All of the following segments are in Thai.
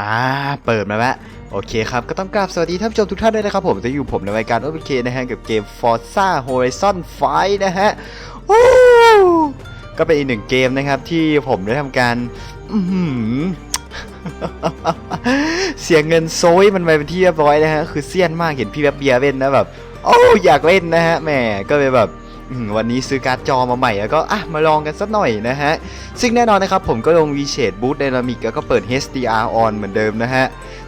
อ่า เปิดมาแล้วโอเคครับ ก็ต้องกราบสวัสดีท่านผู้ชมทุกท่านด้วยนะครับผม จะอยู่ผมในรายการโอเคนะฮะ กับเกม Forza Horizon 5 นะฮะก็เป็นอีกหนึ่งเกมนะครับ ที่ผมได้ทำการเสียเงินโซยมันไปเป็นที่เรียบร้อยนะฮะ คือเซียนมากเห็นพี่แบบเบียเล่นนะแบบ โอ้อยากเล่นนะฮะแหมก็เลยแบบ วันนี้ซื้อการ์ดจอมาใหม่แล้วก็อะมาลองกันสักหน่อยนะฮะ ซึ่งแน่นอนนะครับผมก็ลง V-Shade Boost Dynamic แล้วก็เปิด HDR on เหมือนเดิมนะฮะ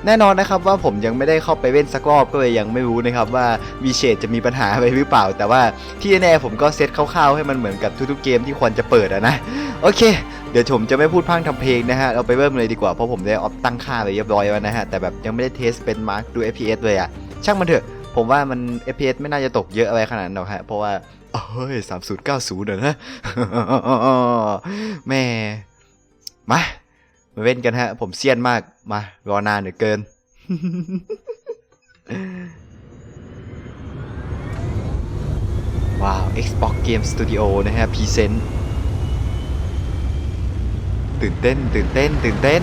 แน่นอนนะครับว่าผมยังไม่ได้เข้าไปเล่นสักรอบก็เลยยังไม่รู้นะครับว่า V-Shade จะมีปัญหาอะไรหรือเปล่า แต่ว่าที่แน่ๆผมก็เซตคร่าวๆให้มันเหมือนกับทุกๆเกมที่ควรจะเปิดอะนะโอเค เดี๋ยวผมจะไม่พูดพร่งทำเพลงนะฮะ เราไปเริ่มเลยดีกว่าเพราะผมได้ออฟตั้งค่าไปเรียบร้อยแล้วนะฮะ แต่แบบยังไม่ได้เทสเป็นมาร์กดู FPS เลยอะช่างมันเถอะ ผมว่ามัน FPS ไม่น่าจะตกเยอะอะไรขนาดนั้นหรอกฮะ เพราะว่า เอ้ย3090เก้าศูนอะนะแม่มามาเล่นกันฮะ ผมเซียนมากมารอนานเหลือเกิน ว้าว Xbox Game Studio นะฮะพรีเซนต์ตื่นเต้น ตื่นเต้น ตื่นเต้น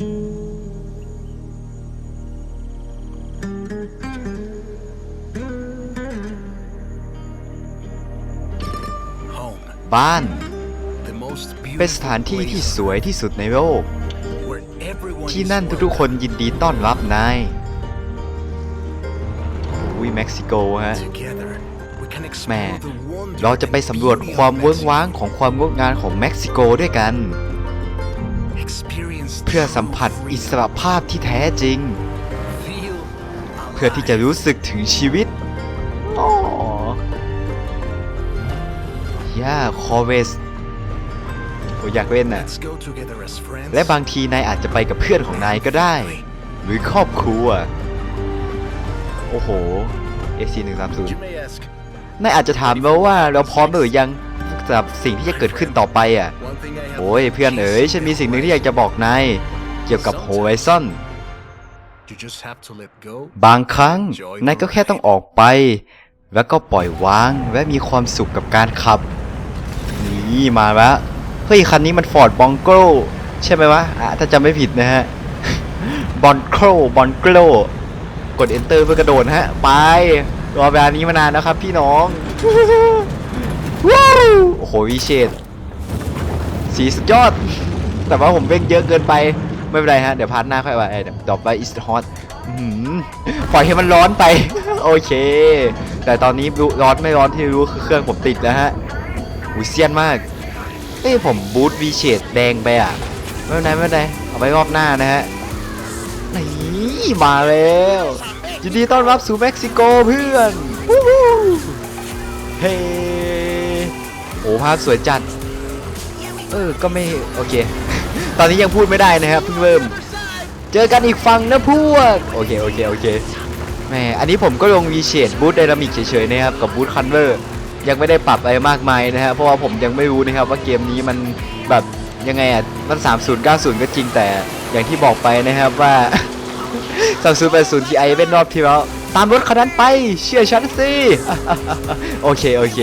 Home, บ้าน the most เป็นส beautiful ถานที่ที่ place สวยที่สุดในโลก where everyone ที่ is นั่นทุกๆคนยินดีต้อนรับนายอุ้ยเม็กซิโก welcome. ฮะ Together, we can แหม่ explore the wonder เราจะไป and สำรวจ beauty of ความเวิ้ง Mexico. ว้างของความงดงามของเม็กซิโกด้วยกัน Experience เพื่อ true สัมผัส freedom. อิสรภาพที่แท้จริง Feel เพื่อที่จะ alive. รู้สึกถึงชีวิต ย่าคอเวสโอยากเล่นน่ะ Let's go together as friends. และบางทีนายอาจจะไปกับเพื่อนของนายก็ได้ หรือครอบครัว โอ้โห AC 1 3 You 0 may ask, นายอาจจะถามแล้วว่าเราพร้อมหรือยังสำหรับสิ่งที่จะเกิดขึ้นต่อไปอะ one thing I have โอ้ยเพื่อนเอ๋ยฉันมีสิ่งหนึ่งที่อยากจะบอกนายเกี่ยวกับ Horizon You just have to let go. บางครั้งนายก็แค่ต้องออกไป แล้วก็ปล่อยวางและมีความสุขกับการขับ นี่มาแล้วเฮ้ยคันนี้มัน Ford b o n g o ใช่ไหมวะอะถ้าจำไม่ผิดนะฮะบอนโครบอนโกลกด Enter เพื่อกระโดดฮะ ไป รอเวลานี้มานานแล้วครับพี่น้องว้าวโอ้โหวิเชษสีสุดยอด แต่ว่าผมเบ่งเยอะเกินไปไม่เป็นไรฮะ เดี๋ยวพาร์ทหน้าค่อยว่าเอ้ดี๋ยวต่อไป is hot อื้อหือปล่อยให้มันร้อนไป โอเค แต่ตอนนี้ร้อนไม่ร้อนที่รู้คือเครื่องผมติดแล้วฮะ หูเซียนมาก เอ้ยผมบูทวีเชดแดงไปอะ ไม่เป็นไรไม่เป็นไรเอาไปรอบหน้านะฮะ นี่มาแล้วยินดีต้อนรับสู่เม็กซิโกเพื่อนวู้ฮู้เฮ้โอ้ภาพสวยจัด เออ ก็ไม่ โอเค ตอนนี้ยังพูดไม่ได้นะครับเพิ่งเริ่ม เจอกันอีกฝั่งนะพวก โอเค โอเค โอเคแหมอันนี้ผมก็ลงวีเชดบูทไดนามิกเฉยๆนะครับ กับบูทคันเวอร์ ยังไม่ได้ปรับอะไรมากมายนะฮะเพราะว่าผมยังไม่รู้นะครับว่าเกมนี้มันแบบยังไงอะมัน 3090 ก็จริงแต่อย่างที่บอกไปนะครับว่า 3080 Ti เป็นรอบที่แล้วตามรถคันนั้นไปเชื่อฉันสิโอเคโอเค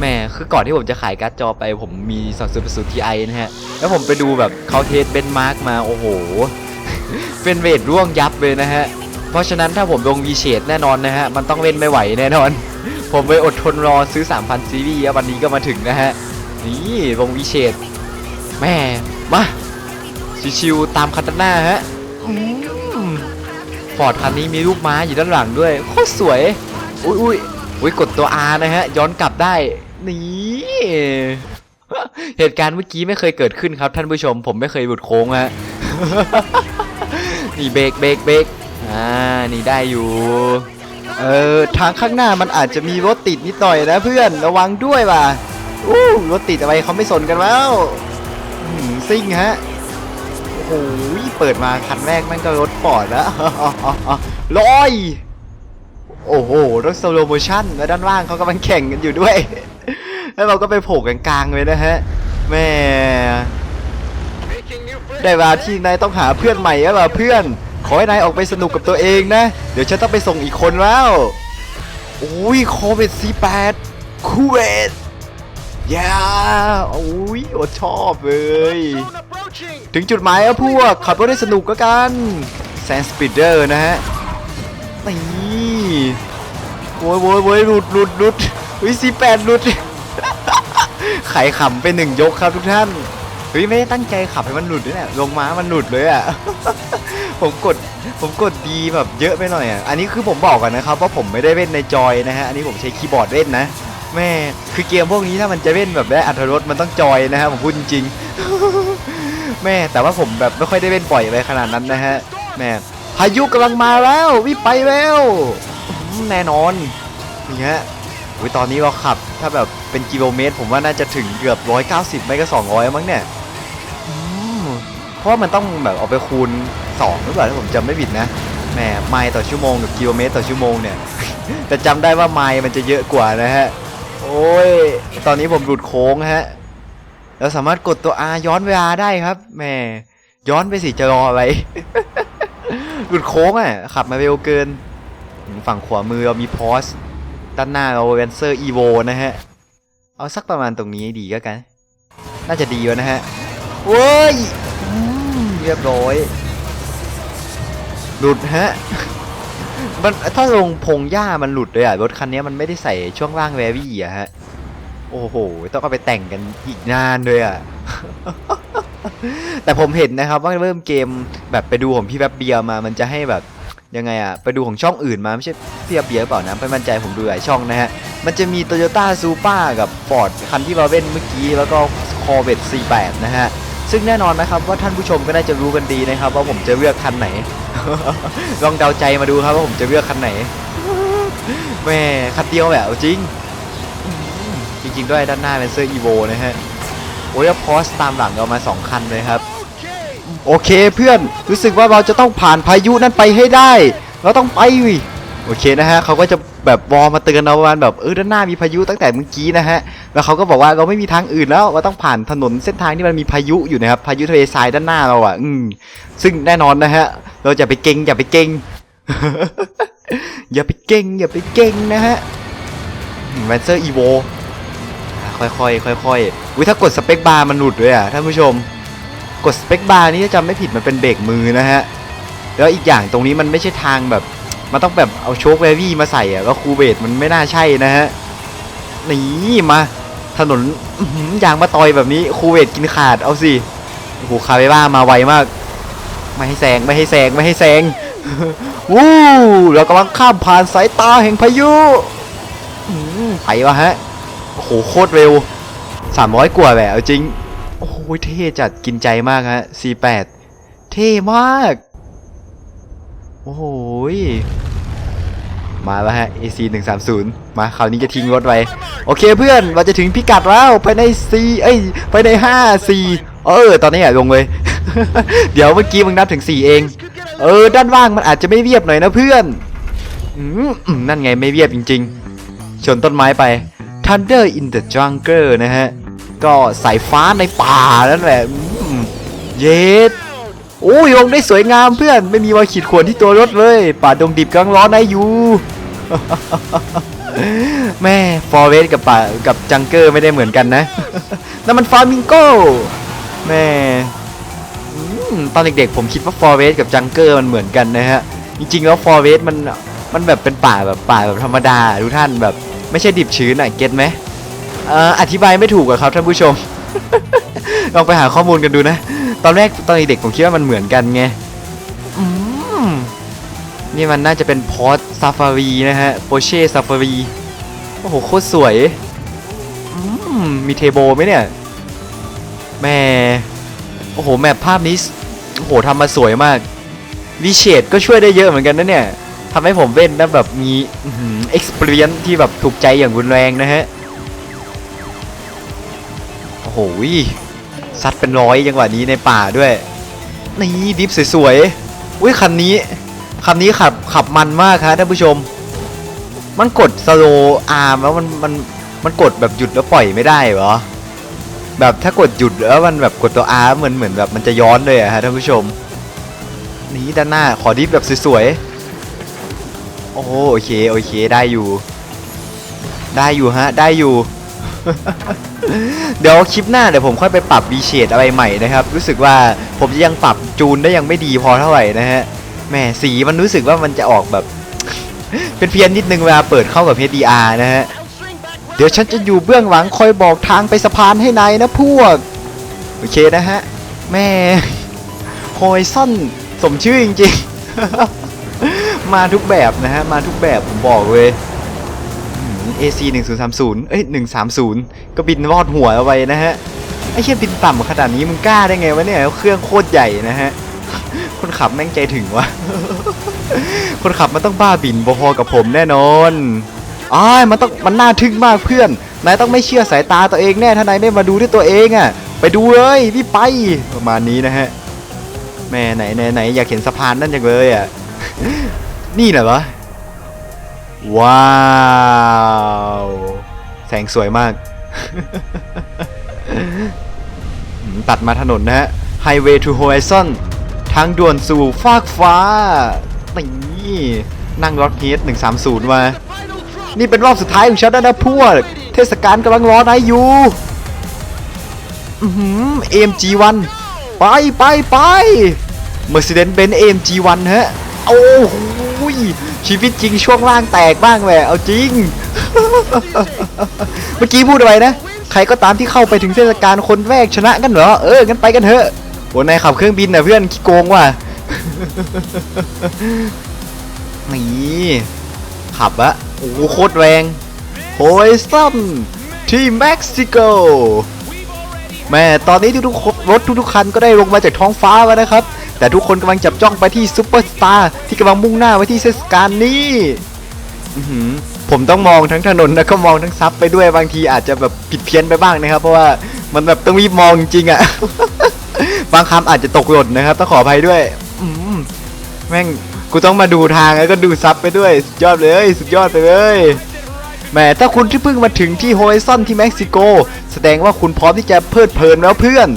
แม่คือก่อนที่ผมจะขายการ์ดจอไป ผมมี 3080 Ti นะฮะ แล้วผมไปดูแบบเขาเทสเบนมาร์กมาโอ้โห เป็นเวทร่วงยับเลยนะฮะ เพราะฉะนั้นถ้าผมลง V Shade แน่นอนนะฮะ มันต้องเล่นไม่ไหวแน่นอน ผมไปอดทนรอซื้อ 3,000 ซีรีส์วันนี้ก็มาถึงนะฮะ นี่ลง V Shade แม่มา ชิวๆตามคันหน้าฮะฟอร์ดคันนี้มีรูปม้าอยู่ด้านหลังด้วยโคตรสวย อุ้ยอุ้ยอุ้ยกดตัว R นะฮะ ย้อนกลับได้ นี่เหตุการณ์เมื่อกี้ไม่เคยเกิดขึ้นครับท่านผู้ชม ผมไม่เคยหลุดโค้งฮะนี่เบรกเบรกเบรกอ่านี่ได้อยู่ เออทางข้างหน้ามันอาจจะมีรถติดนิดหน่อยนะเพื่อนระวังด้วยว่ะอู้รถติดอะไรเขาไม่สนกันแล้วอื้อหือซิ่งฮะโอ้โหเปิดมาคันแรกแม่งก็รถฟอร์ดแล้วลอยโอ้โหรถสโลโมชั่นแล้วด้านล่างเขากำลังแข่งกันอยู่ด้วย แล้วเราก็ไปโผล่กลางๆเลยนะฮะแม่ได้เวลาที่นายต้องหาเพื่อนใหม่แล้วล่ะเพื่อน ขอให้นายออกไปสนุกกับตัวเองนะ เดี๋ยวฉันต้องไปส่งอีกคนแล้วอุ้ยโควิด C8 คูเวตย่าโอ้ยโอดชอบเลย ถึงจุดหมายแล้วพวก ขับรถได้สนุกก็กันแซนสปีดเดอร์นะฮะนี่โว้ยโว้ยโว้ยหลุดหลุดหลุดวิซีแปดหลุดไขขำไปหนึ่งยกครับทุกท่านเฮ้ยไม่ได้ตั้งใจขับให้มันหลุดด้วยเนี่ยลงมามันหลุดเลยอะ ผมกดผมกดดีแบบเยอะไปหน่อยอะ อันนี้คือผมบอกกันนะครับว่าผมไม่ได้เล่นในจอยนะฮะ อันนี้ผมใช้คีย์บอร์ดเล่นนะ แม่คือเกมพวกนี้ถ้ามันจะเล่นแบบได้อัตรสมันต้องจอยนะฮะผมพูดจริงแม่แต่ว่าผมแบบไม่ค่อยได้เล่นปล่อยไปขนาดนั้นนะฮะแม่พายุกำลังมาแล้ววิไปแล้วแน่นอนนี่ฮะอุ๊ยตอนนี้เราขับ ถ้าแบบเป็นกิโลเมตร ผมว่าน่าจะถึงเกือบ 190 ไม่ก็ 200 มั้งเนี่ยเพราะว่ามันต้องแบบเอาไปคูณ 2หรือเปล่าถ้าผมจำไม่ผิดนะแหมไมล์ต่อชั่วโมงกับกิโลเมตรต่อชั่วโมงเนี่ย แต่จำได้ว่าไมล์มันจะเยอะกว่านะฮะ โอ้ย ตอนนี้ผมหลุดโค้งฮะเราสามารถกดตัว R ย้อนเวลาได้ครับแหมย้อนไปสิจะรออะไร หลุดโค้งอะ ขับมาเร็วเกิน ฝั่งขวามือเรามีพอสด้านหน้าเราเวนเซอร์อีโวนะฮะ เอาสักประมาณตรงนี้ดีก็กัน น่าจะดีวะนะฮะเว้ยเรียบร้อย หลุดฮะ มันถ้าลงพงหญ้ามันหลุดเลยอะ รถคันนี้มันไม่ได้ใส่ช่วงล่างแวรี่อะฮะ โอ้โห ต้องเอาไปแต่งกันอีกนานเลยอะ แต่ผมเห็นนะครับว่าเริ่มเกมแบบไปดูของพี่แป๊บเบียร์มา มันจะให้แบบยังไงอะไปดูของช่องอื่นมาไม่ใช่พี่แป๊บเบียร์เปล่านะไม่มั่นใจผมดูหลายช่องนะฮะ มันจะมี Toyota Supra กับ Ford คันที่เราเล่นเมื่อกี้ แล้วก็ Corvette C8 นะฮะ ซึ่งแน่นอนนะครับว่าท่านผู้ชมก็น่าจะรู้กันดีนะครับ ว่าผมจะเลือกคันไหน ลองเดาใจมาดูครับว่าผมจะเลือกคันไหนแม่คันเดียวแบบจริง จริง ๆ ด้วยด้านหน้าเป็นเซอร์อีโวนะฮะโอ้ยพอสตามหลังเรามา2คันเลยครับ โอเคเพื่อนรู้สึกว่าเราจะต้องผ่านพายุนั้นไปให้ได้ เราต้องไปวิโอเคนะฮะเขาก็จะ แบบวอมาเตือนเราประมาณแบบเออด้านหน้ามีพายุตั้งแต่เมื่อกี้นะฮะแล้วเขาก็บอกว่าเราไม่มีทางอื่นแล้วเราต้องผ่านถนนเส้นทางที่มันมีพายุอยู่นะครับพายุทะเลทรายด้านหน้าเราอะ อืม ซึ่งแน่นอนนะฮะ เราจะไปเก่งอย่าไปเก่งอย่าไปเก่งอย่าไปเก่งนะฮะแวนเซอร์อีโวค่อยๆค่อยๆอุ้ยถ้ากดสเปคบาร์มันหลุดด้วยอะท่านผู้ชม กดสเปคบาร์นี่ถ้าจำไม่ผิดมันเป็นเบรกมือนะฮะแล้วอีกอย่างตรงนี้มันไม่ใช่ทางแบบ มันต้องแบบเอาโชคเววี่มาใส่อะแล้วคูเบตมันไม่น่าใช่นะฮะนี่มาถนนยางมาตอยแบบนี้คูเบตกินขาดเอาสิโอ้โหคาเวบ้ามาไวมาก ไม่ให้แซงไม่ให้แซงไม่ให้แซงวู้เรากำลังข้ามผ่านสายตาแห่งพายุอืมไปวะฮะโอ้โหโคตรเร็ว300กว่าแบบจริง โอ้โหเท่จัดกินใจมากฮะ C8 เท่มาก อ้โหยมาแล้วฮะ AC 130มาคราวนี้จะทิ้งรถไว้ โอเคเพื่อนเราจะถึงพิกัดแล้วภายใน C เอ้ยภายใน5 C เออ ตอนนี้อะลงเลย เดี๋ยวเมื่อกี้มึงนับถึง 4 เอง เออ ด้านว่างมันอาจจะไม่เรียบหน่อยนะเพื่อนอืมนั่นไงไม่เรียบจริง ๆ ชนต้นไม้ไป Thunder in the Jungle นะฮะ ก็สายฟ้าในป่านั่นแหละเย็ด โอ้ยลงได้สวยงามเพื่อน ไม่มีรอยขีดข่วนที่ตัวรถเลย ป่าดงดิบกำลังร้อนได้อยู่ แม่ฟอร์เรสกับป่ากับจังเกอร์ไม่ได้เหมือนกันนะนั่นมันฟาร์มิงโก้แม่ตอนเด็กๆผมคิดว่าฟอร์เรสกับจังเกอร์มันเหมือนกันนะฮะ จริงๆแล้วฟอร์เรสมันมันแบบเป็นป่าแบบป่าแบบธรรมดาทุกท่านแบบ ไม่ใช่ดิบชื้นอะเก็ตไหมเอ่ออธิบายไม่ถูกอะครับท่านผู้ชม ลองไปหาข้อมูลกันดูนะ ตอนแรกตอนเด็กๆผมคิดว่ามันเหมือนกันไงอืมนี่มันน่าจะเป็นพอร์ตซาฟารีนะฮะโปเช่ซาฟารีโอ้โหโคตรสวยอืมมีเทโบไหมเนี่ยแม่โอ้โหแมปภาพนี้สโอ้โหทำมาสวยมากวิเชดก็ช่วยได้เยอะเหมือนกันนะเนี่ยทำให้ผมเล่นแล้วแบบมีเอ็กซ์เพรียนที่แบบถูกใจอย่างรุนแรงนะฮะโอ้โห ซัดเป็นร้อยจังหวะนี้ในป่าด้วย นี่ดิฟสวยๆอุ้ยคันนี้คันนี้ขับขับมันมากครับท่านผู้ชม มันกดสโลอาร์มแล้วมันมันมันกดแบบหยุดแล้วปล่อยไม่ได้เหรอแบบถ้ากดหยุดแล้วมันแบบกดตัวอาร์เหมือนเหมือนแบบมันจะย้อนเลยอะฮะท่านผู้ชม นี่ด้านหน้าขอดิฟแบบสวยๆโอ้โอเคโอเคได้อยู่ ได้อยู่ฮะได้อยู่ เดี๋ยวคลิปหน้าเดี๋ยวผมค่อยไปปรับ V shade อะไรใหม่นะครับ รู้สึกว่าผมจะยังปรับจูนได้ยังไม่ดีพอเท่าไหร่นะฮะแหม่สีมันรู้สึกว่ามันจะออกแบบ เป็นเพี้ยนนิดนึงเวลาเปิดเข้ากับ HDR นะฮะเดี๋ยวฉันจะอยู่เบื้องหลังคอยบอกทางไปสะพานให้นายนะพวก โอเคนะฮะ แม่โฮยซ่อนสมชื่อจริงๆ มาทุกแบบนะฮะ มาทุกแบบผมบอกเลย อืม AC 1030เอ้ย130 ก็บินวอดหัวเอาไว้นะฮะ ไอ้เชี่ยบินต่ำขนาดนี้มึงกล้าได้ไงวะเนี่ย เครื่องโคตรใหญ่นะฮะ คนขับแม่งใจถึงวะ คนขับมันต้องบ้าบินพอๆกับผมแน่นอนอ้ายมันต้องมันน่าทึ่งมากเพื่อน นายต้องไม่เชื่อสายตาตัวเองแน่ ถ้านายไม่มาดูด้วยตัวเองอะ่ะ ไปดูเลยพี่ไป ประมาณนี้นะฮะ แม่ไหนไหนไหนอยากเห็นสะพานนั่นจังเลยอะ่ะ นี่เหรอวะว้าว แสงสวยมาก ตัดมาถนนนะฮะ Highway to Horizon ทางด่วนสู่ฟากฟ้านี่นั่งรถเฮด130 มา นี่เป็นรอบสุดท้ายของฉันแล้วนะพวก เทศกาลกำลังรอนายอยู่อือหือ AMG 1ไปไปไป Mercedes-Benz AMG 1ฮะ โอ้โหชีวิตจริงช่วงล่างแตกบ้างแหละเอาจริง เมื่อกี้พูดอะไรนะ ใครก็ตามที่เข้าไปถึงเทศกาลคนแรกชนะกันเหรอ เอองั้นไปกันเถอะโอ้นายขับเครื่องบินนะเพื่อนขี้โกงว่ะนี่ขับอะโอ้โหโคตรแรงโฮยซัมที่เม็กซิโกแม่ตอนนี้ทุกๆรถทุกๆคันก็ได้ลงมาจากท้องฟ้าแล้วนะครับ แต่ทุกคนกำลังจับจ้องไปที่ซูเปอร์สตาร์ที่กำลังมุ่งหน้าไปที่เทศกาลนี้อื้อหือ ผมต้องมองทั้งถนนแล้วก็มองทั้งซับไปด้วยบางทีอาจจะแบบผิดเพี้ยนไปบ้างนะครับ เพราะว่ามันแบบต้องรีบมองจริงอะบางคำอาจจะตกหล่นนะครับ ต้องขออภัยด้วยอืมแม่งกูต้องมาดูทางแล้วก็ดูซับไปด้วยสุดยอดเลยสุดยอดไปเลยแหมถ้าคุณที่เพิ่งมาถึงที่โฮ i ซอนที่เม็กซิโก แสดงว่าคุณพร้อมที่จะเพลิดเพลินแล้วเพื่อน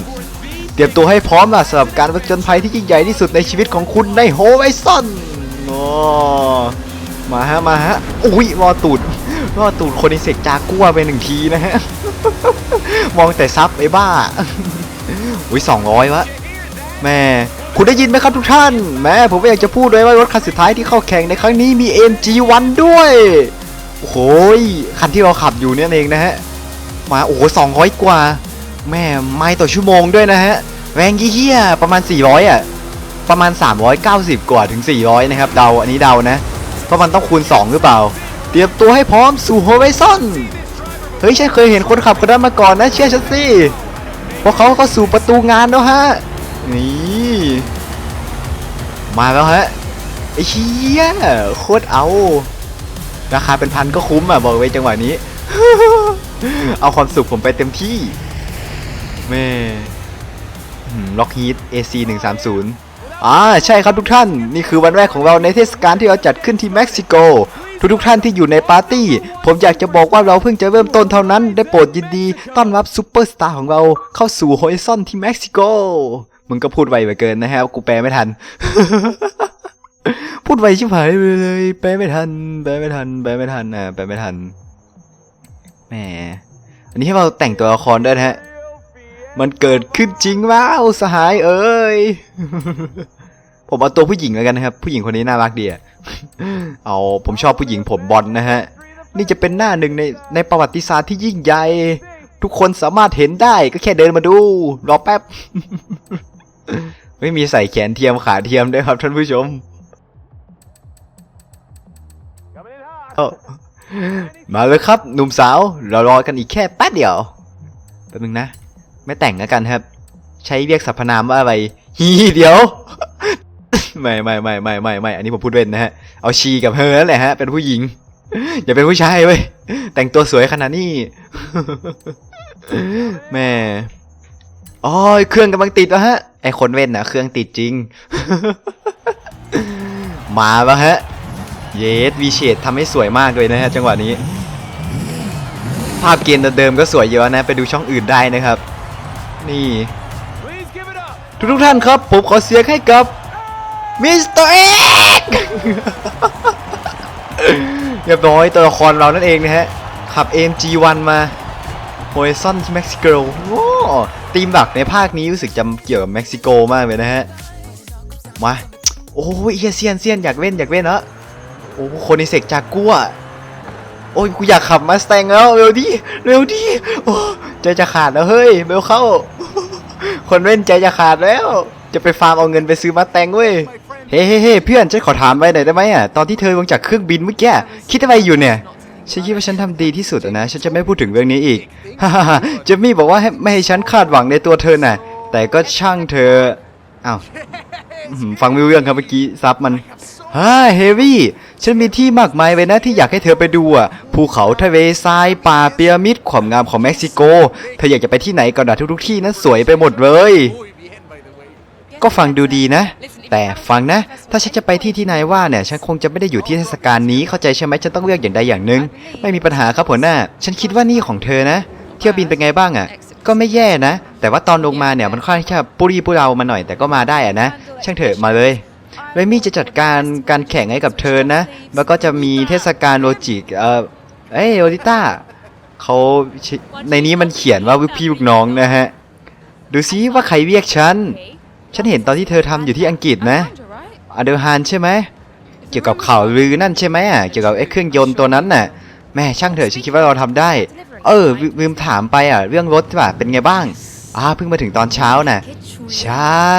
เตรียมตัวให้พร้อมล่ะสำหรับการผจญภัยที่ยิ่งใหญ่ที่สุดในชีวิตของคุณในโฮ i ซอนโอ้ มาฮะมาฮะอุ้ยรอตูดรอตูดคนในเสกจากัวไปหนึ่งทีนะฮะมองแต่ซับไอ้บ้าอุ้ยสองร้อยวะแม่คุณได้ยินไหมครับทุกท่าน แม่ผมก็อยากจะพูดเลยว่ารถคันสุดท้ายที่เข้าแข่งในครั้งนี้มี MG1 ด้วยโอ้โหยคันที่เราขับอยู่เนี่ยเองนะฮะมาโอ้โหสองร้อยกว่า แม่ไมล์ต่อชั่วโมงด้วยนะฮะแรงเยี่ยประมาณ 400 อะ ประมาณ 390 กว่าถึง 400 นะครับ เดาอันนี้เดานะ ราะมันต้องคูณ 2 หรือเปล่า เตรียมตัวให้พร้อมสู่โฮ i ซอนเฮ้ยฉันเคยเห็นคนขับคนนั้นมาก่อนนะเชื่อฉันสิเพราะเขาเข้าสู่ประตูงานแล้วฮะ นี่มาแล้วฮะไอ้เหี้ยโคตรเอา ราคาเป็นพันก็คุ้มอะ บอกไว้จังหวะนี้ เอาความสุขผมไปเต็มที่แม่ล็อกฮีท AC 130 อ่าใช่ครับทุกท่าน นี่คือวันแรกของเราในเทศกาลที่เราจัดขึ้นที่เม็กซิโก ทุกๆท่านที่อยู่ในปาร์ตี้ ผมอยากจะบอกว่าเราเพิ่งจะเริ่มต้นเท่านั้น ได้โปรดยินดีต้อนรับซูเปอร์สตาร์ของเราเข้าสู่โฮ i ซอนที่เม็กซิโก มึงก็พูดไวไปเกินนะฮะกูแปลไม่ทัน พูดไวชิบหายไปเลย แปลไม่ทัน แปลไม่ทัน แปลไม่ทันอะแปลไม่ทัน แหม อันนี้ให้เราแต่งตัวละครด้วยนะฮะ มันเกิดขึ้นจริงว้าวสหายเอ้ย ผมเอาตัวผู้หญิงแล้วกันนะครับ ผู้หญิงคนนี้น่ารักดีอะเอาผมชอบผู้หญิงผมบอลนะฮะ นี่จะเป็นหน้าหนึ่งในในประวัติศาสตร์ที่ยิ่งใหญ่ ทุกคนสามารถเห็นได้ก็แค่เดินมาดู รอแป๊บ ไม่มีใส่แขนเทียมขาเทียมด้วยครับท่านผู้ชมมาเลยครับ หนุ่มสาวเรารอกันอีกแค่แป๊บเดียวแป๊บนึงนะ ไม่แต่งแล้วกันครับ ใช้เรียกสรรพนามว่าอะไรฮีเดี๋ยวไม่ไม่ไม่ไม่ไม่ไม่อันนี้ผมพูดเล่นนะฮะเอาชีกับเฮอนั่นแหละฮะเป็นผู้หญิง อย่าเป็นผู้ชายเว้ยแต่งตัวสวยขนาดนี้แม่อ๋อเครื่องกำลังติดแล้วฮะไอคนเว้นนะเครื่องติดจริง มาแล้วฮะ เยสวีเชดทำให้สวยมากเลยนะฮะจังหวะนี้ ภาพเกมเดิมๆก็สวยเยอะนะ ไปดูช่องอื่นได้นะครับ นี่ ทุกทุกๆท่านครับ ผมขอเสียงให้กับมิสเตอร์เอ็กเรียบร้อยตัวละครเรานั่นเองนะฮะ ขับ AMG1 มา Horizon ที่เม็กซิโกโอ้ทีมหลักในภาคนี้รู้สึกจะเกี่ยวกับเม็กซิโกมากเลยนะฮะ มา โอ้ยเฮียเซียนเซียนอยากเล่นอยากเล่นเนอะโอ้คนในเสกจากกัว โอ้ยกูอยากขับมาส t ต n แล้วเร็วดิเร็วดิโอ้ใจจะขาดแล้วเฮ้ยเร็วเข้า คนเล่นใจจะขาดแล้ว จะไปฟาร์มเอาเงินไปซื้อมาแตงเว้ยเฮ้เฮ้เฮเพื่อนฉันขอถามไปหน่อยได้ไหมอะตอนที่เธอลงจากเครื่องบินเมื่อกี้คิดอะไรอยู่เนี่ยฉันคิดว่าฉันทำดีที่สุดนะฉันจะไม่พูดถึงเรื่องนี้อีกฮ่าฮ่าเจมมี่บอกว่าให้ไม่ให้ฉันคาดหวังในตัวเธอน่ะ แต่ก็ช่างเธออ้าวฟังไม่รู้เรื่องครับเมื่อกี้ซับมันฮ่าเฮวี่ ฉันมีที่มากมายไว้นะที่อยากให้เธอไปดูอะภูเขาทะเลทรายป่าพีระมิดความงามของเม็กซิโก เธออยากจะไปที่ไหนก่อนนะทุกๆที่นั้นสวยไปหมดเลย ก็ฟังดูดีนะ แต่ฟังนะ ถ้าฉันจะไปที่ที่นายว่าเนี่ยฉันคงจะไม่ได้อยู่ที่เทศกาลนี้เข้าใจใช่ไหมฉันต้องเลือกอย่างใดอย่างหนึ่งไม่มีปัญหาครับหัวหน้า ฉันคิดว่านี่ของเธอนะ เที่ยวบินเป็นไงบ้างอะ่ะ ก็ไม่แย่นะ แต่ว่าตอนลงมาเนี่ยมันค่อนข้างจะปุรีปุเรามาหน่อยแต่ก็มาได้อะนะ ช่างเถอะมาเลย เรมี่จะจัดการการแข่งให้กับเธอนะ แล้วก็จะมีเทศกาลโลจิก เออเอ้ยโอดิต้าเขาในนี้มันเขียนว่าลูกพี่ลูกน้องนะฮะ ดูซิว่าใครเรียกฉัน ฉันเห็นตอนที่เธอทำอยู่ที่อังกฤษนะอเดอร์ฮานใช่ไหม เกี่ยวกับข่าวลือนั่นใช่ไหมอะ เกี่ยวกับไอ้เครื่องยนต์ตัวนั้นน่ะ แม่ช่างเถอะฉันคิดว่าเราทำได้ เออลืลืมถามไปอะ เรื่องรถว่ะ เป็นไงบ้าง อ่าเพิ่งมาถึงตอนเช้าน่ะ ใช่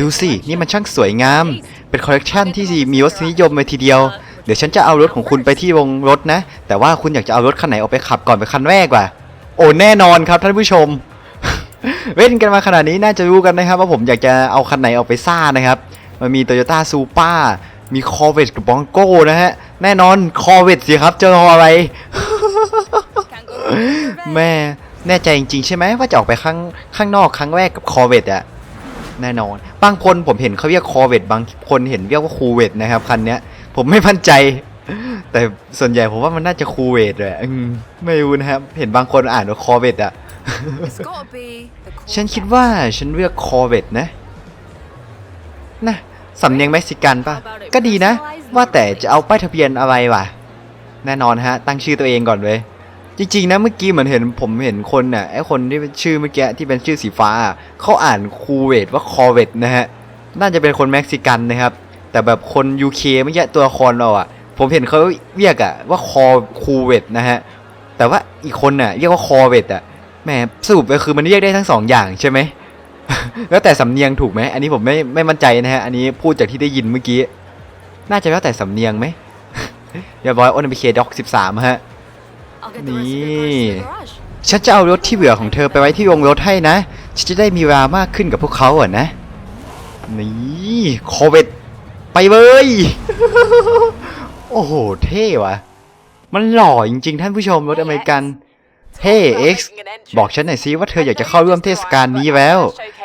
ดูสิ นี่มันช่างสวยงาม เป็นคอลเลกชันที่มีรสนิยมเลยทีเดียว เดี๋ยวฉันจะเอารถของคุณไปที่วงรถนะ แต่ว่าคุณอยากจะเอารถคันไหนออกไปขับก่อนไปนคันแรกว่ะ โอ้แน่นอนครับท่านผู้ชมเล่นกันมาขนาดนี้น่าจะรู้กันนะครับ ว่าผมอยากจะเอาคันไหนออกไปซ่านะครับ มันมี Toyota s u p r มี Corvette กับ Bronco นะฮะ แน่นอน Corvette สิครับจะรออะไร แม่ แน่ใจจริงๆใช่ไหมว่าจะออกไปข้างข้างนอกครั้งแรกกับ Corvette อะแน่นอน บางคนผมเห็นเขาเรียก Corvette บางคนเห็นเรียกว่า Corvette นะครับคันเนี้ย ผมไม่มั่นใจ แต่ส่วนใหญ่ผมว่ามันน่าจะ Corvette เลยอืมไม่รู้นะครับ เห็นบางคนอ่านว่า Corvette อะฉันคิดว่าฉันเลือก Corvette นะนะสำเนียงเม็กซิกันปะก็ดีนะ ว่าแต่จะเอาป้ายทะเบียนอะไรวะแน่นอนฮะ ตั้งชื่อตัวเองก่อนเลย จริงๆนะเมื่อกี้เหมือนเห็นผมเห็นคนน่ะไอคนที่เป็นชื่อเมื่อกี้ที่เป็นชื่อสีฟ้าเขาอ่านคูเวตว่าคอเวตนะฮะน่าจะเป็นคนเม็กซิกันนะครับ แต่แบบคน UK เคเมื่อกี้ตัวละครเราอะ ผมเห็นเขาเรียกอะว่าคอคูเวตนะฮะแต่ว่าอีกคนน่ะเรียกว่าคอเวตอะแหมสรุปก็คือมันเรียกได้ทั้งสองอย่างใช่ไหมแล้วแต่สำเนียงถูกไหมอันนี้ผมไม่ไม่มั่นใจนะฮะอันนี้พูดจากที่ได้ยินเมื่อกี้น่าจะแล้วแต่สำเนียงไหมเรียบร้อยโอนามิเคด็อกสิบสามฮะ นี่ฉันจะเอารถที่เหลือของเธอไปไว้ที่โรงรถให้นะ ฉันจะได้มีเวลามากขึ้นกับพวกเขาอะนะ นี่โควิดไปเลยโอ้โห เท่ว่ะ มันหล่อจริง ๆ ท่านผู้ชมรถอเมริกัน เฮ้เอ็กซ์บอกฉันหน่อยซิว่าเธออยากจะเข้าร่วมเทศกาลนี้แล้ว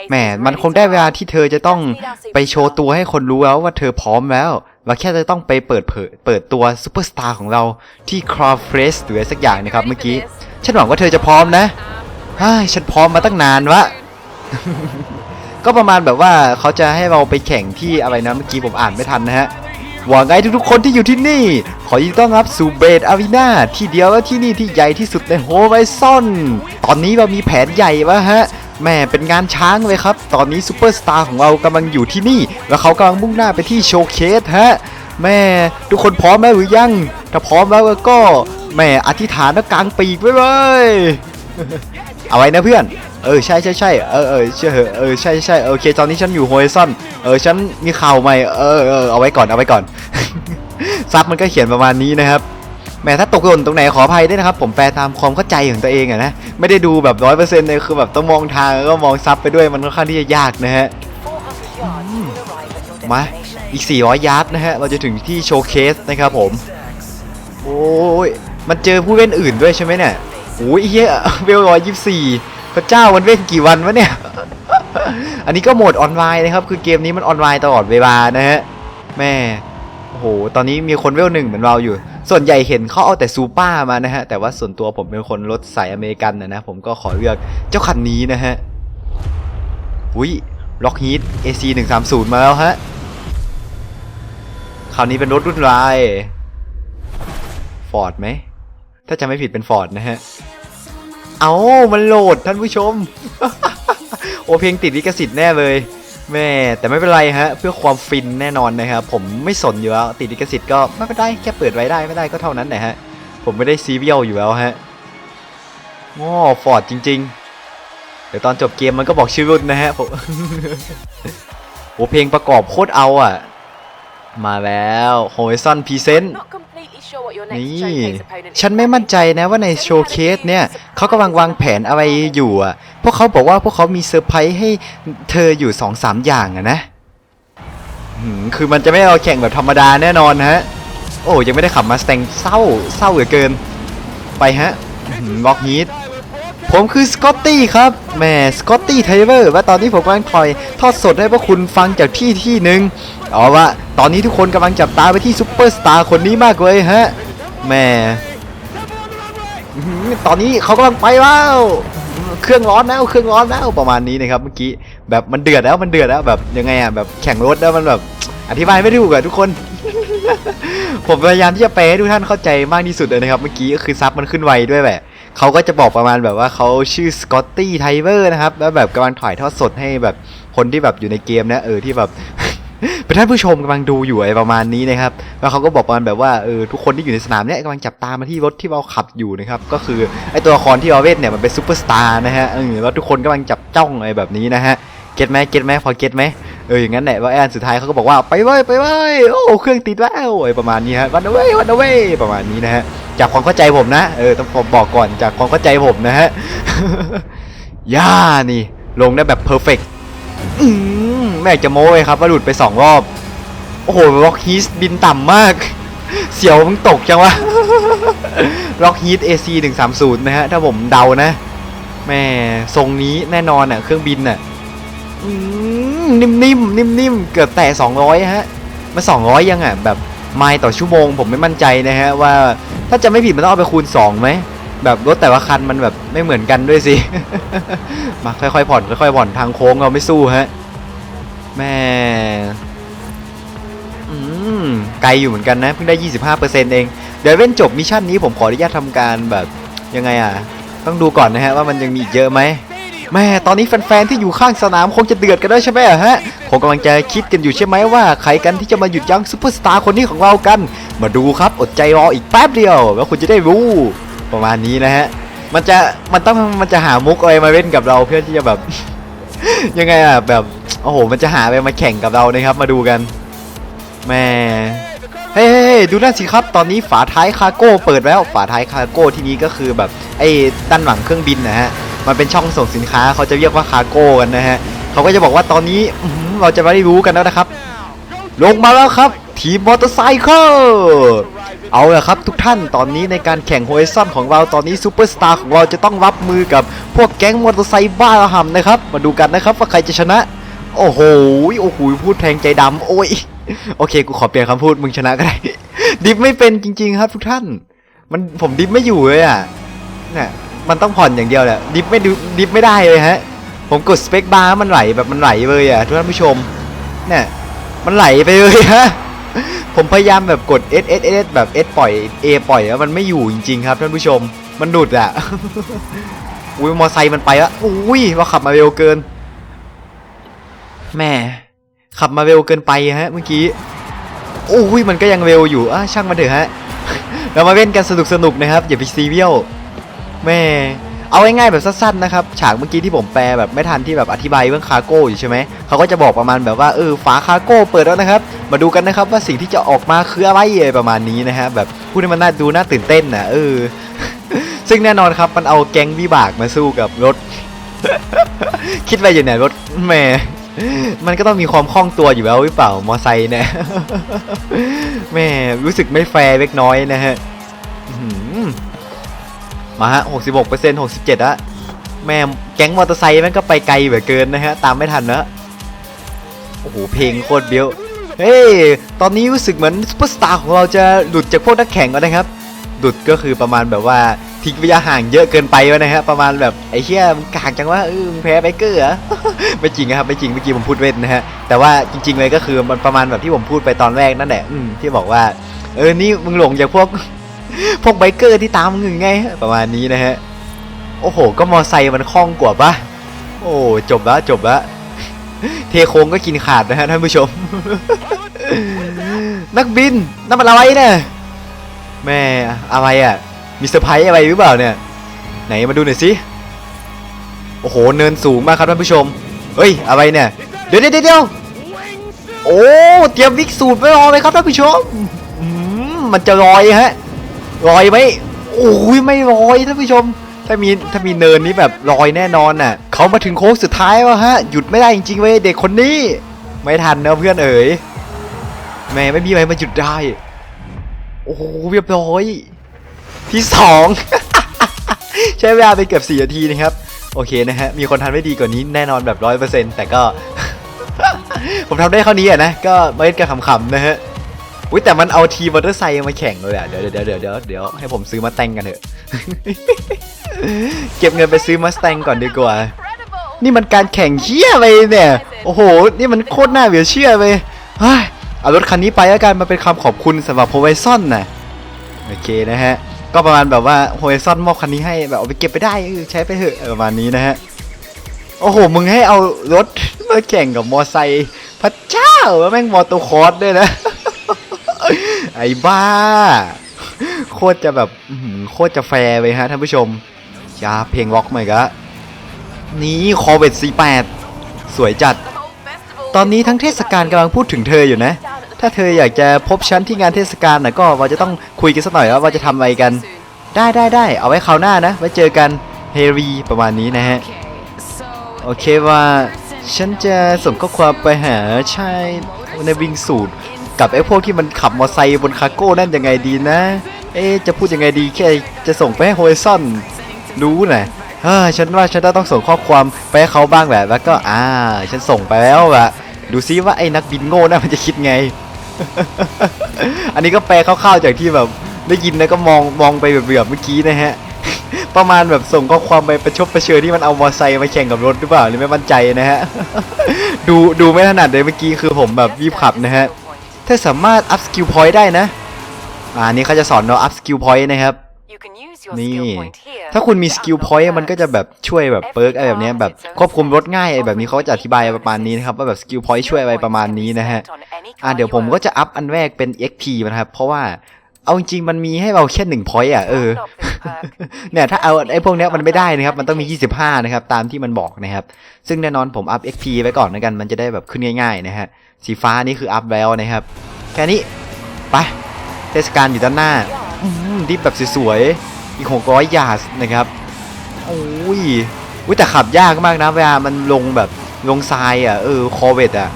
แหม มันคงได้เวลาที่เธอจะต้องไปโชว์ตัวให้คนรู้แล้วว่าเธอพร้อมแล้ว เราแค่จะต้องไปเปิดเผยเปิดตัวซูเปอร์สตาร์ของเราที่ครอเฟรสหรืออะไรสักอย่างนะครับเมื่อกี้ ฉันหวังว่าเธอจะพร้อมนะเฮ้ยฉันพร้อมมาตั้งนานวะ ก็ประมาณแบบว่าเขาจะให้เราไปแข่งที่อะไรนะเมื่อกี้ผมอ่านไม่ทันนะฮะว่าไงทุกๆคนที่อยู่ที่นี่ ขอยินดีต้อนรับสู่เบดอารีนาที่เดียวและที่นี่ที่ใหญ่ที่สุดในโฮไวซอน ตอนนี้เรามีแผนใหญ่วะฮะ แม่เป็นงานช้างเลยครับ ตอนนี้ซูเปอร์สตาร์ของเรากำลังอยู่ที่นี่ แล้วเขากำลังมุ่งหน้าไปที่โชว์เคสฮะ แม่ทุกคนพร้อมแล้วหรือยัง ถ้าพร้อมแล้วก็ แม่อธิษฐานแล้วกางปีกไว้เลยเอาไว้นะเพื่อน เออใช่ใช่ใช่เออเออเชื่อเออใช่ใช่โอเคตอนนี้ฉันอยู่โฮไซอนเออฉันมีข่าวใหม่เออเออเอาไว้ก่อนเอาไว้ก่อนซับมันก็เขียนประมาณนี้นะครับ แหม้ถ้าตกหล่นตรงไหนขออภัยด้วยนะครับ ผมแปลตามความเข้าใจของตัวเองอะนะ ไม่ได้ดูแบบร้อยเปอร์เซ็นต์เลยคือแบบต้องมองทางแล้วก็มองซับไปด้วยมันค่อนข้างที่จะยากนะฮะมาอีก 400ยาร์ดนะฮะ เราจะถึงที่โชว์เคสนะครับผม โอ้ย มันเจอผู้เล่นอื่นด้วยใช่ไหมเนี่ยโอ้ยเฮียเวลร้อยยี่สี่พระเจ้ามันเล่นกี่วันวะเนี่ย อันนี้ก็โหมดออนไลน์นะครับ คือเกมนี้มันออนไลน์ตลอดเวลานะฮะ แม่ โอ้โห ตอนนี้มีคนเวลหนึ่งเหมือนเราอยู่ ส่วนใหญ่เห็นเขาเอาแต่ซูเปอร์มานะฮะ แต่ว่าส่วนตัวผมเป็นคนรถสายอเมริกันนะนะ ผมก็ขอเลือกเจ้าคันนี้นะฮะ อุ้ยล็อกฮีท AC 1 3 0มาแล้วฮะ คราวนี้เป็นรถรุ่นไรฟอร์ดไหม ถ้าจะไม่ผิดเป็นฟอร์ดนะฮะ เอามันโหลดท่านผู้ชม โอเพลงติดลิขสิทธิ์แน่เลย แม่แต่ไม่เป็นไรฮะ เพื่อความฟินแน่นอนนะครับ ผมไม่สนอยู่แล้วติดลิขสิทธิ์ก็ไม่เป็นไรแค่เปิดไว้ได้ไม่ได้ก็เท่านั้นแหละฮะ ผมไม่ได้ซีเรียลอยู่แล้วฮะง้อฟอร์ดจริง ๆ เดี๋ยวตอนจบเกมมันก็บอกชื่อรุ่นนะฮะผมโอเพลงประกอบโคตรเอาอะ มาแล้ว Horizon Present นี่ showcase opponent is ฉันไม่มั่นใจนะว่าในโชว์เคสเนี่ยเขากำลังวางแผนอะไรอยู่อะ พวกเขาบอกว่าพวกเขามีเซอร์ไพรส์ให้เธออยู่สองสามอย่างอะนะหืมคือมันจะไม่เอาแข่งแบบธรรมดาแน่นอนฮะ โอ้ยังไม่ได้ขับมาส t ตงเศร้าเศร้าเหลือเกิน ไปฮะล็อกฮีทผมคือสกอตตี้ครับแหม่สกอตตี้ไทเวอร์ว่าตอนนี้ผมกำลังคอย ทอดสดให้พวกคุณฟังจากที่ที่หนึ่ง เอาว่าตอนนี้ทุกคนกำลังจับตาไปที่ซูเปอร์สตาร์คนนี้มากเลยฮะแหม่ตอนนี้เขากำลังไปแล้วเครื่องร้อนแล้วเครื่องร้อนแล้วประมาณนี้นะครับเมื่อกี้แบบมันเดือดแล้วมันเดือดแล้วแบบยังไงอะแบบแข่งรถแล้วมันแบบอธิบายไม่ถูกอะทุกคน ผมพยายามที่จะแปลให้ทุกท่านเข้าใจมากที่สุดเลยนะครับ เมื่อกี้ก็คือซับมันขึ้นไวด้วยแหละเขาก็จะบอกประมาณแบบว่าเขาชื่อสกอตตี้ไทเวอร์นะครับ แล้วแบบกำลังถ่ายทอดสดให้แบบคนที่แบบอยู่ในเกมนะเออที่แบบ เป็นท่านผู้ชมกำลังดูอยู่อะไรประมาณนี้นะครับแล้วเขาก็บอกประมาณแบบว่าเออทุกคนที่อยู่ในสนามเนี่ยกำลังจับตามาที่รถที่เราขับอยู่นะครับก็คือไอตัวละครที่เราเล่นเนี่ยมันเป็นซูเปอร์สตาร์นะฮะเออแล้วทุกคนกำลังจับจ้องอะไรแบบนี้นะฮะเก็ตไหมเก็ตไหมพอเก็ตไหมเอออย่างนั้นแหละว่าไอ้อันสุดท้ายเขาก็บอกว่าไปเว้ยไปเว้ยโอ้เครื่องติดแล้วไอ้ประมาณนี้ฮะวันเว้ยวันเว้ยประมาณนี้นะฮะจากความเข้าใจผมนะเออต้องผมบอกก่อนจากความเข้าใจผมนะฮะย่านี่ลงได้แบบเพอร์เฟกต์ อืมไม่จะโม้เลยครับว่าหลุดไปสองรอบ โอ้โหล็อกฮีสบินต่ำมาก เสียวมึงตกจังวะล็อกฮีท AC 130 นะฮะ ถ้าผมเดานะ แม่ทรงนี้แน่นอนอะ เครื่องบินอะอืมนิ่มๆนิ่มๆ เกือบแต่ 200 ฮะมัน200 ยังอะ แบบไมล์ต่อชั่วโมง ผมไม่มั่นใจนะฮะ ว่าถ้าจะไม่ผิดมันต้องเอาไปคูณ 2 ไหม แบบรถแต่ละคันมันแบบไม่เหมือนกันด้วยสิ มาค่อยๆผ่อนค่อยๆผ่อนทางโค้งเราไม่สู้ฮะแม่อืมไกลอยู่เหมือนกันนะเพิ่งได้ 25%เองเดี๋ยวเว้นจบมิชชั่นนี้ผมขออนุญาตทำการแบบยังไงอะ ต้องดูก่อนนะฮะว่ามันยังมีอีกเยอะไหมแม่ตอนนี้แฟนๆที่อยู่ข้างสนามคงจะเดือดกันแล้วใช่ไหมฮะคงกำลังจะคิดกันอยู่ใช่ไหมว่าใครกันที่จะมาหยุดยั้งซูเปอร์สตาร์คนนี้ของเรากัน มาดูครับอดใจรออีกแป๊บเดียว แล้วคุณจะได้รู้ ประมาณนี้นะฮะ มันจะมันต้องมันจะหามุกอะไรมาเล่นกับเราเพื่อที่จะแบบ ยังไงอะแบบโอ้โหมันจะหาอะไรมาแข่งกับเรานะครับ มาดูกันแม่เฮ้ยดูนั่นสิครับตอนนี้ฝาท้ายคาร์โก้เปิดแล้วฝาท้ายคาร์โก้ที่นี้ก็คือแบบไอ้ด้านหลังเครื่องบินนะฮะมันเป็นช่องส่งสินค้าเขาจะเรียกว่าคาร์โก้กันนะฮะเขาก็จะบอกว่าตอนนี้เราจะมาได้รู้กันแล้วนะครับ ลงมาแล้วครับ ทีมมอเตอร์ไซค์ เอาละครับทุกท่านตอนนี้ในการแข่งโฮเอซอนของเราตอนนี้ซูเปอร์สตาร์ของเราจะต้องรับมือกับพวกแก๊งมอเตอร์ไซค์บ้าระห่ำนะครับ มาดูกันนะครับว่าใครจะชนะ โอ้โหโอ้โหพูดแทงใจดำโอ้ยโอเค กูขอเปลี่ยนคำพูดมึงชนะก็ได้ ดิฟไม่เป็นจริง ๆ ครับ ทุกท่าน มันผมดิฟไม่อยู่เลยอะเนี่ยมันต้องผ่อนอย่างเดียวแหละดิฟไม่ดิฟไม่ได้เลยฮะ ผมกดสเปคบาร์มันไหลแบบมันไหลเลยอะทุกท่านผู้ชมเนี่ยมันไหลไปเลยฮะ ผมพยายามแบบกด S S S แบบ S ปล่อย A ปล่อยแล้วมันไม่อยู่จริงๆครับท่านผู้ชม มันดุดอะอุ้ยมอไซค์มันไปล้วอุ้ยว่าขับมาเร็วเกิน แม่ ขับมาเร็วเกินไปฮะ เมื่อกี้โอ้ยมันก็ยังเร็วอยู่อะช่างมันเถอะฮะ เรามาเล่นกันสนุกสนุกนะครับ อย่าไปซีเรียลแม่ เอาง่ายๆแบบสั้นๆนะครับฉากเมื่อกี้ที่ผมแปลแบบไม่ทันที่แบบอธิบายเรื่องคารโก้อยู่ใช่ไหมเขาก็จะบอกประมาณแบบว่าเออฝาคารโก้เปิดแล้วนะครับ มาดูกันนะครับว่าสิ่งที่จะออกมาคืออะไรประมาณนี้นะฮะแบบพูดให้มันน่าดูน่าตื่นเต้นนะเออ ซึ่งแน่นอนครับมันเอาแก๊งวิบากมาสู้กับรถ คิดไปอยู่เนี่ยรถแหม่มันก็ต้องมีความคล่องตัวอยู่แล้วหรือเปล่ามอไซค์เนี่ยแม่รู้สึกไม่แฟร์เล็กน้อยนะฮะ มาฮะหกสิบหกเปอร์เซ็นต์หกสิบเจ็ดละแม่แก๊งมอเตอร์ไซค์มันก็ไปไกลเหลือเกินนะฮะ ตามไม่ทันนะโอ้โห เพลงโคตรเบี้ยว เฮ้ย ตอนนี้รู้สึกเหมือนซุปเปอร์สตาร์ของเราจะหลุดจากพวกนักแข่งแล้วนะครับ หลุดก็คือประมาณแบบว่าทิ้งระยะห่างเยอะเกินไปวะนะฮะ ประมาณแบบไอ้เชี่ยมึงกากจังว่าเออมึงแพ้ไบเกอร์เหรอไม่จริงครับไม่จริงเมื่อกี้ผมพูดเล่นนะฮะ แต่ว่าจริง ๆ เลยก็คือมันประมาณแบบที่ผมพูดไปตอนแรกนั่นแหละอืมที่บอกว่า เออ นี่มึงหลงจากพวก พวกไบเกอร์ที่ตามมึงไง ประมาณนี้นะฮะ โอ้โห ก็มอไซค์มันคล่องกว่าปะโอ้จบแล้วจบแล้วเทโค้งก็กินขาดนะฮะท่านผู้ชม นักบินนั่นมันอะไรเนี่ยแม่อะไรอะ มีเซอร์ไพรส์อะไรหรือเปล่าเนี่ย ไหนมาดูหน่อยสิโอ้โหเนินสูงมากครับท่านผู้ชม เฮ้ยอะไรเนี่ย เดี๋ยวเดี๋ยวเดี๋ยวโอ้เตรียมวิกสูตรไว้รอเลยครับท่านผู้ชมอืมมันจะลอยฮะ ลอยไหมโอ้ยไม่ลอยท่านผู้ชม ถ้ามีถ้ามีเนินนี้แบบลอยแน่นอนน่ะเขามาถึงโค้งสุดท้ายแล้วฮะหยุดไม่ได้จริงๆเว้ยเด็กคนนี้ ไม่ทันนะเพื่อนเอ๋ยแม่ไม่มีอะไรมาหยุดได้ โอ้โหเรียบร้อย ที่สอง ใช้เวลาไปเกือบ4นาทีนะครับ โอเคนะฮะ มีคนทำได้ดีกว่านี้แน่นอนแบบร้อยเปอร์เซ็นต์แต่ก็ ผมทำได้เท่านี้อะนะ ก็ไม่ได้กันขำๆนะฮะ อุ้ยแต่มันเอาทีมอเตอร์ไซค์มาแข่งเลยอะเดี๋ยวเดี๋ยวเดี๋ยวเดี๋ยวเดี๋ยวให้ผมซื้อมาแต่งกันเถอะ เก็บเงินไปซื้อมาสแตงก่อนดีกว่า นี่มันการแข่งเชี่ยไปเนี่ย โอ้โห นี่มันโคตรน่าเหลือเชื่อไปเฮ้ยเอารถคันนี้ไปแล้วกันมาเป็นคำขอบคุณสำหรับโฮไวซอนนะโอเคนะฮะ ก็ประมาณแบบว่าโฮไวซอนมอบคันนี้ให้แบบเอาไปเก็บไปได้ใช้ไปเถอะประมาณนี้นะฮะ โอ้โห มึงให้เอารถมาแข่งกับมอไซค์พระเจ้าแล้วแม่งมอเตอร์คอร์สด้วยนะ ไอ้บ้า โคตรจะแบบโคตรจะแฟร์เลยฮะท่านผู้ชมยาเพลงล็อกใหม่กะนี่คอเวต48 สวยจัด ตอนนี้ทั้งเทศกาลกำลังพูดถึงเธออยู่นะ ถ้าเธออยากจะพบฉันที่งานเทศกาลนะก็ว่าจะต้องคุยกันสักหน่อยว่าว่าจะทำอะไรกัน ได้ได้ได้เอาไว้คราวหน้านะ ไว้เจอกันเฮรีประมาณนี้นะฮะ โอเคว่า ฉันจะส่งข้อความไปหาชายในวิงสูตร กับไอ้พวกที่มันขับมอไซค์บนคาร์โก้นั่นยังไงดีนะ เอ๊จะพูดยังไงดีแค่จะส่งไปให้โฮไอซอนรู้นะเฮ้ยฉันว่าฉันต้องส่งข้อความไปให้เขาบ้างแหละแล้วก็อ่า ฉันส่งไปแล้วอะดูซิว่าไอ้นักบินโง่นั่นมันจะคิดไง อันนี้ก็แปลคร่าวๆจากที่แบบได้ยินแล้วก็มองมองไปแบบเบื่อเมื่อกี้นะฮะ ประมาณแบบส่งข้อความไปประชดประเชิญที่มันเอามอไซค์มาแข่งกับรถหรือเปล่าหรือไม่มั่นใจนะฮะ ดูดูไม่ถนัดเลยเมื่อกี้คือผมแบบรีบขับนะฮะ ถ้าสามารถอัพสกิลพอยต์ได้นะ อ่านี่เขาจะสอนเราอัพสกิลพอยต์นะครับ You can use your นี่ skill point here ถ้าคุณมีส to กิล unlock พอยต์มันก็จะแบบ perks. ช่วยแบบเปิร์กอะไรแบบเนี้ยแบบควบคุมรถง่ายอะไรแบบนี้เขาก็จะอธิบายประมาณนี้นะครับว่าแบบสกิลพอยต์ช่วยอะไรประมาณนี้นะฮะ อ่าเดี๋ยวผมก็จะอัพอันแรกเป็น XP นะครับ เพราะว่าเอาจริงๆมันมีให้เราแค่หนึ่งพอยต์อะเออ เนี่ยถ้าเอาไอ้พวกเนี้ยมันไม่ได้นะครับ มันต้องมี 25 นะครับ ตามที่มันบอกนะครับ ซึ่งแน่นอนผมอัพ XP ไว้ก่อนนะกัน มันจะได้แบบขึ้นง่ายๆนะฮะ สีฟ้านี่คืออัพแล้วนะครับ แค่นี้ ไป เทศกาลอยู่ด้านหน้าอืมดิฟแบบสวยๆ อีก600ยาร์ดนะครับโอ้ยอุ้ยแต่ขับยากมากนะเวลามันลงแบบลงทรายอะเออคอเวตอะ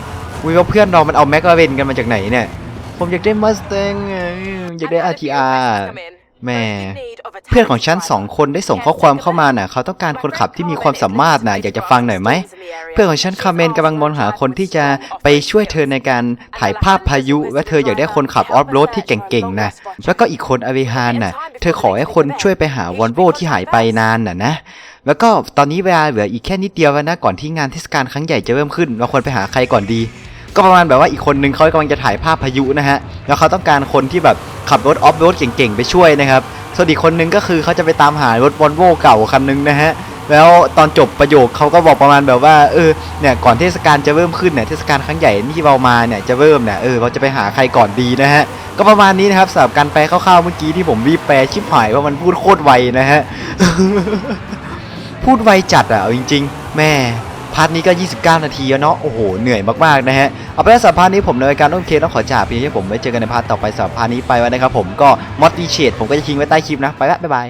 อุ้ยว่าเพื่อนเรามันเอาแม็กลาเรนกันมาจากไหนเนี่ย ผมอยากได้มัส t ต n อยากได้ RTR แม่เพื่อนของฉันสองคนได้ส่งข้อความเข้ามาน่ะ เขาต้องการคนขับที่มีความสามารถน่ะ อยากจะฟังหน่อยไหม เพื่อนของฉันคาเมนกำลังมองหาคนที่จะไปช่วยเธอในการถ่ายภาพพายุ และเธออยากได้คนขับออฟโรดที่เก่งๆนะแล้วก็อีกคนอเวฮานน่ะ เธอขอให้คนช่วยไปหาวอลโวที่หายไปนานน่ะนะ แล้วก็ตอนนี้เวลาเหลืออีกแค่นิดเดียวแล้วนะก่อนที่งานเทศกาลครั้งใหญ่จะเริ่มขึ้นเราควรไปหาใครก่อนดี ก็ประมาณแบบว่าอีกคนนึงเขากำลังจะถ่ายภาพพายุนะฮะแล้วเขาต้องการคนที่แบบขับรถออฟโรดเก่งๆไปช่วยนะครับส่วนอีกคนนึงก็คือเขาจะไปตามหารถวอลโวเก่าคันนึงนะฮะแล้วตอนจบประโยคเขาก็บอกประมาณแบบว่าเออเนี่ยก่อนเทศกาลจะเริ่มขึ้นเนี่ยเทศกาลครั้งใหญ่ที่เรามาเนี่ยจะเริ่มเนี่ยเออเราจะไปหาใครก่อนดีนะฮะก็ประมาณนี้นะครับสำหรับการแปลคร่าวๆเมื่อกี้ที่ผมรีบแปลชิบหายเพรามันพูดโคตรไวนะฮะพูดไวจัดอะจริง ๆ แม่ พาร์ทนี้ก็ 29 นาทีแล้วเนาะ โอ้โห เหนื่อยมากๆนะฮะ เอาไปแล้วสัปพาร์ทนี้ผมในรายการโอเคต้องขอจากพี่ที่ผมไว้เจอกันในพาร์ทต่อไปสัปพาร์ทนี้ไปไว้นะครับผมก็มอดดีเชดผมก็จะทิ้งไว้ใต้คลิปนะ ไปละบ๊ายบาย